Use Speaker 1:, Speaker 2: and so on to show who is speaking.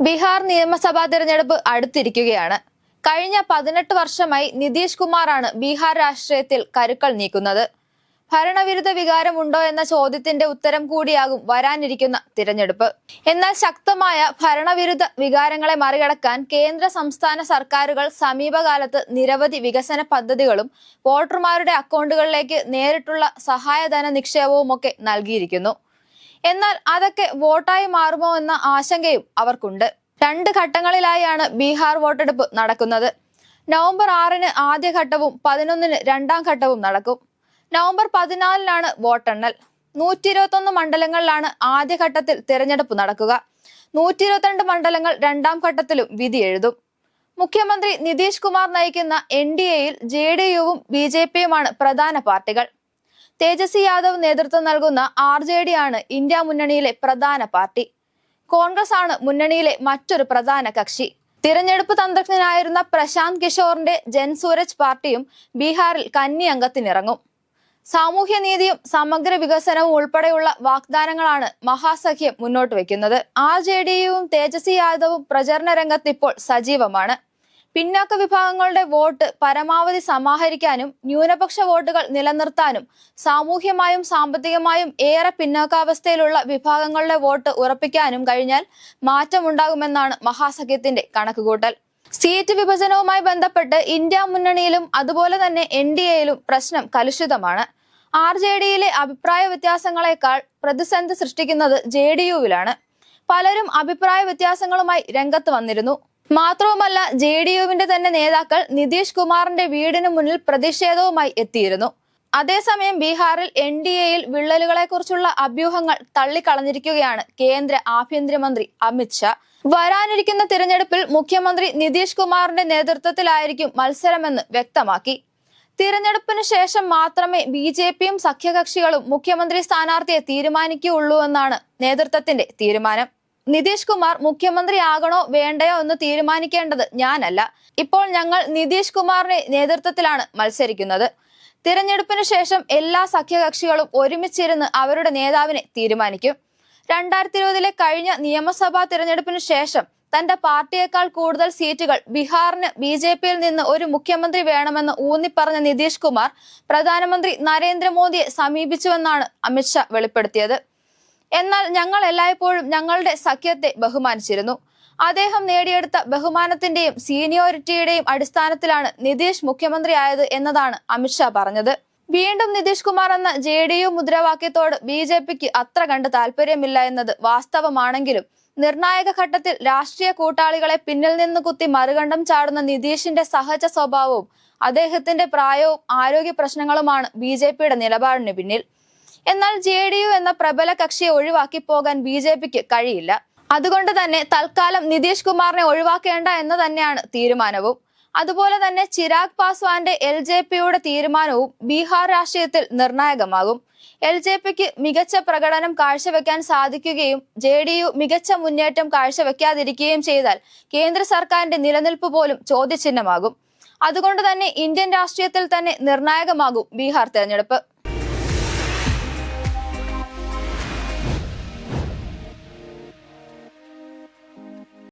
Speaker 1: ബീഹാർ നിയമസഭാ തെരഞ്ഞെടുപ്പ് അടുത്തിരിക്കുകയാണ്. കഴിഞ്ഞ പതിനെട്ട് വർഷമായി നിതീഷ് കുമാറാണ് ബീഹാർ രാഷ്ട്രീയത്തിൽ കരുക്കൾ നീക്കുന്നത്. ഭരണവിരുദ്ധ വികാരമുണ്ടോ എന്ന ചോദ്യത്തിന്റെ ഉത്തരം കൂടിയാകും വരാനിരിക്കുന്ന തിരഞ്ഞെടുപ്പ്. എന്നാൽ ശക്തമായ ഭരണവിരുദ്ധ വികാരങ്ങളെ മറികടക്കാൻ കേന്ദ്ര സംസ്ഥാന സർക്കാരുകൾ സമീപകാലത്ത് നിരവധി വികസന പദ്ധതികളും വോട്ടർമാരുടെ അക്കൗണ്ടുകളിലേക്ക് നേരിട്ടുള്ള സഹായധന നിക്ഷേപവും ഒക്കെ നൽകിയിരിക്കുന്നു. എന്നാൽ അതൊക്കെ വോട്ടായി മാറുമോ എന്ന ആശങ്കയും അവർക്കുണ്ട്. രണ്ട് ഘട്ടങ്ങളിലായാണ് ബീഹാർ വോട്ടെടുപ്പ് നടക്കുന്നത്. നവംബർ ആറിന് ആദ്യഘട്ടവും പതിനൊന്നിന് രണ്ടാം ഘട്ടവും നടക്കും. നവംബർ പതിനാലിനാണ് വോട്ടെണ്ണൽ. നൂറ്റി ഇരുപത്തൊന്ന് മണ്ഡലങ്ങളിലാണ് ആദ്യഘട്ടത്തിൽ തിരഞ്ഞെടുപ്പ് നടക്കുക. നൂറ്റി ഇരുപത്തിരണ്ട് മണ്ഡലങ്ങൾ രണ്ടാം ഘട്ടത്തിലും വിധി എഴുതും. മുഖ്യമന്ത്രി നിതീഷ് കുമാർ നയിക്കുന്ന എൻ ഡി എയിൽ ജെ ഡി യുവും ബി ജെ പിയുമാണ് പ്രധാന പാർട്ടികൾ. തേജസ്വി യാദവ് നേതൃത്വം നൽകുന്ന ആർ ജെ ഡി ആണ് ഇന്ത്യ മുന്നണിയിലെ പ്രധാന പാർട്ടി. കോൺഗ്രസ് ആണ് മുന്നണിയിലെ മറ്റൊരു പ്രധാന കക്ഷി. തിരഞ്ഞെടുപ്പ് തന്ത്രജ്ഞനായിരുന്ന പ്രശാന്ത് കിഷോറിന്റെ ജൻസൂരജ് പാർട്ടിയും ബീഹാറിൽ കന്നി അംഗത്തിനിറങ്ങും. സാമൂഹ്യനീതിയും സമഗ്ര വികസനവും ഉൾപ്പെടെയുള്ള വാഗ്ദാനങ്ങളാണ് മഹാസഖ്യം മുന്നോട്ട് വയ്ക്കുന്നത്. ആർ ജെ ഡിയും തേജസ്വി യാദവും പ്രചരണ രംഗത്ത് ഇപ്പോൾ സജീവമാണ്. പിന്നാക്ക വിഭാഗങ്ങളുടെ വോട്ട് പരമാവധി സമാഹരിക്കാനും ന്യൂനപക്ഷ വോട്ടുകൾ നിലനിർത്താനും സാമൂഹ്യമായും സാമ്പത്തികമായും ഏറെ പിന്നാക്കാവസ്ഥയിലുള്ള വിഭാഗങ്ങളുടെ വോട്ട് ഉറപ്പിക്കാനും കഴിഞ്ഞാൽ മാറ്റമുണ്ടാകുമെന്നാണ് മഹാസഖ്യത്തിന്റെ കണക്കുകൂട്ടൽ. സീറ്റ് വിഭജനവുമായി ബന്ധപ്പെട്ട് ഇന്ത്യ മുന്നണിയിലും അതുപോലെ തന്നെ എൻ ഡി എയിലും പ്രശ്നം കലുഷിതമാണ്. ആർ ജെ ഡിയിലെ അഭിപ്രായ വ്യത്യാസങ്ങളെക്കാൾ പ്രതിസന്ധി സൃഷ്ടിക്കുന്നത് ജെ ഡി യുവിലാണ് പലരും അഭിപ്രായ വ്യത്യാസങ്ങളുമായി രംഗത്ത് വന്നിരുന്നു. മാത്രവുമല്ല ജെ ഡി യുവിന്റെ തന്നെ നേതാക്കൾ നിതീഷ് കുമാറിന്റെ വീടിന് മുന്നിൽ പ്രതിഷേധവുമായി എത്തിയിരുന്നു. അതേസമയം ബീഹാറിൽ എൻ ഡി എയിൽ വിള്ളലുകളെക്കുറിച്ചുള്ള അഭ്യൂഹങ്ങൾ തള്ളിക്കളഞ്ഞിരിക്കുകയാണ് കേന്ദ്ര ആഭ്യന്തരമന്ത്രി അമിത്ഷാ വരാനിരിക്കുന്ന തിരഞ്ഞെടുപ്പിൽ മുഖ്യമന്ത്രി നിതീഷ് കുമാറിന്റെ നേതൃത്വത്തിലായിരിക്കും മത്സരമെന്ന് വ്യക്തമാക്കി. തിരഞ്ഞെടുപ്പിന് ശേഷം മാത്രമേ ബി ജെ പിയും സഖ്യകക്ഷികളും മുഖ്യമന്ത്രി സ്ഥാനാർത്ഥിയെ തീരുമാനിക്കുകയുള്ളൂ എന്നാണ് നേതൃത്വത്തിന്റെ തീരുമാനം. നിതീഷ് കുമാർ മുഖ്യമന്ത്രി ആകണോ വേണ്ടയോ എന്ന് തീരുമാനിക്കേണ്ടത് ഞാനല്ല. ഇപ്പോൾ ഞങ്ങൾ നിതീഷ് കുമാറിന്റെ നേതൃത്വത്തിലാണ് മത്സരിക്കുന്നത്. തിരഞ്ഞെടുപ്പിന് ശേഷം എല്ലാ സഖ്യകക്ഷികളും ഒരുമിച്ചിരുന്ന് അവരുടെ നേതാവിനെ തീരുമാനിക്കും. രണ്ടായിരത്തി ഇരുപതിലെ കഴിഞ്ഞ നിയമസഭാ തിരഞ്ഞെടുപ്പിന് ശേഷം തന്റെ പാർട്ടിയേക്കാൾ കൂടുതൽ സീറ്റുകൾ ബീഹാറിന് ബി ജെ പിയിൽ നിന്ന് ഒരു മുഖ്യമന്ത്രി വേണമെന്ന് ഊന്നിപ്പറഞ്ഞ നിതീഷ് കുമാർ പ്രധാനമന്ത്രി നരേന്ദ്രമോദിയെ സമീപിച്ചുവെന്നാണ് അമിത്ഷാ വെളിപ്പെടുത്തിയത്. എന്നാൽ ഞങ്ങൾ എല്ലായ്പ്പോഴും ഞങ്ങളുടെ സഖ്യത്തെ ബഹുമാനിച്ചിരുന്നു. അദ്ദേഹം നേടിയെടുത്ത ബഹുമാനത്തിന്റെയും സീനിയോറിറ്റിയുടെയും അടിസ്ഥാനത്തിലാണ് നിതീഷ് മുഖ്യമന്ത്രിയായത് എന്നതാണ് അമിത്ഷാ പറഞ്ഞത്. വീണ്ടും നിതീഷ് കുമാർ എന്ന ജെ ഡി യു മുദ്രാവാക്യത്തോട് ബി ജെ പിക്ക് അത്ര കണ്ട് താല്പര്യമില്ല എന്നത് വാസ്തവമാണെങ്കിലും നിർണായക ഘട്ടത്തിൽ രാഷ്ട്രീയ കൂട്ടാളികളെ പിന്നിൽ നിന്ന് കുത്തി മറുകണ്ഠം ചാടുന്ന നിതീഷിന്റെ സഹജ സ്വഭാവവും അദ്ദേഹത്തിന്റെ പ്രായവും ആരോഗ്യ പ്രശ്നങ്ങളുമാണ് ബി നിലപാടിന് പിന്നിൽ. എന്നാൽ ജെ എന്ന പ്രബല കക്ഷിയെ ഒഴിവാക്കി പോകാൻ ബി കഴിയില്ല. അതുകൊണ്ട് തന്നെ തൽക്കാലം നിതീഷ് കുമാറിനെ ഒഴിവാക്കേണ്ട എന്ന് തന്നെയാണ് തീരുമാനവും. അതുപോലെ തന്നെ ചിരാഗ് പാസ്വാന്റെ എൽ ജെ പിയുടെ തീരുമാനവും ബീഹാർ രാഷ്ട്രീയത്തിൽ നിർണായകമാകും. എൽ ജെ പിക്ക് മികച്ച പ്രകടനം കാഴ്ചവെക്കാൻ സാധിക്കുകയും ജെ ഡി യു മികച്ച മുന്നേറ്റം കാഴ്ചവെക്കാതിരിക്കുകയും ചെയ്താൽ കേന്ദ്ര സർക്കാരിന്റെ നിലനിൽപ്പ് പോലും ചോദ്യചിഹ്നമാകും. അതുകൊണ്ട് തന്നെ ഇന്ത്യൻ രാഷ്ട്രീയത്തിൽ തന്നെ നിർണായകമാകും ബീഹാർ തെരഞ്ഞെടുപ്പ്.